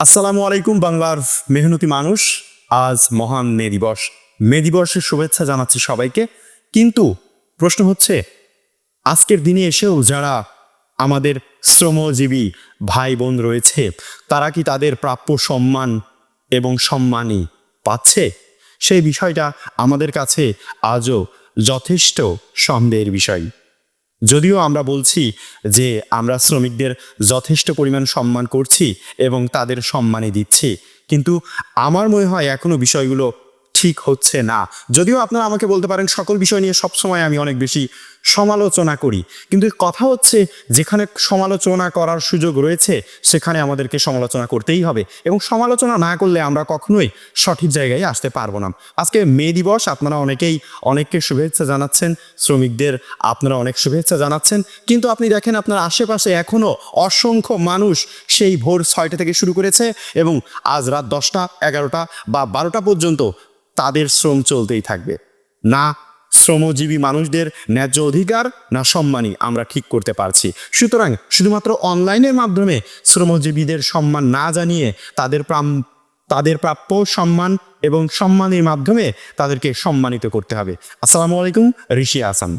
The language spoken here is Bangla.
আসসালামু আলাইকুম, বাংলার মেহনতি মানুষ। আজ মহান মে দিবস। মে দিবসের শুভেচ্ছা জানাচ্ছি সবাইকে। কিন্তু প্রশ্ন হচ্ছে, আজকের দিনে এসেও যারা আমাদের শ্রমজীবী ভাই বোন রয়েছে, তারা কি তাদের প্রাপ্য সম্মান এবং সম্মানই পাচ্ছে? সেই বিষয়টা আমাদের কাছে আজও যথেষ্ট সন্দেহের বিষয়। যদিও আমরা বলছি যে আমরা শ্রমিকদের যথেষ্ট পরিমাণ সম্মান করছি এবং তাদের সম্মানে দিচ্ছি, কিন্তু আমার মনে হয় এখনও বিষয়গুলো ঠিক হচ্ছে না। যদিও আপনারা আমাকে বলতে পারেন, সকল বিষয় নিয়ে সবসময় আমি অনেক বেশি সমালোচনা করি। কিন্তু কথা হচ্ছে, যেখানে সমালোচনা করার সুযোগ রয়েছে, সেখানে আমাদেরকে সমালোচনা করতেই হবে। এবং সমালোচনা না করলে আমরা কখনোই সঠিক জায়গায় আসতে পারব না। আজকে মে দিবস, আপনারা অনেকেই অনেককে শুভেচ্ছা জানাচ্ছেন, শ্রমিকদের আপনারা অনেক শুভেচ্ছা জানাচ্ছেন। কিন্তু আপনি দেখেন, আপনার আশেপাশে এখনও অসংখ্য মানুষ সেই ভোর ছয়টা থেকে শুরু করেছে এবং আজ রাত দশটা, এগারোটা বা বারোটা পর্যন্ত তাদের শ্রম চলতেই থাকবে। না শ্রমজীবী মানুষদের ন্যায্য অধিকার, না সম্মানই আমরা ঠিক করতে পারছি। সুতরাং শুধুমাত্র অনলাইনের মাধ্যমে শ্রমজীবীদের সম্মান না জানিয়ে তাদের প্রাম, তাদের প্রাপ্য সম্মান এবং সম্মানের মাধ্যমে তাদেরকে সম্মানিত করতে হবে। আসসালামু আলাইকুম, ঋষি আসান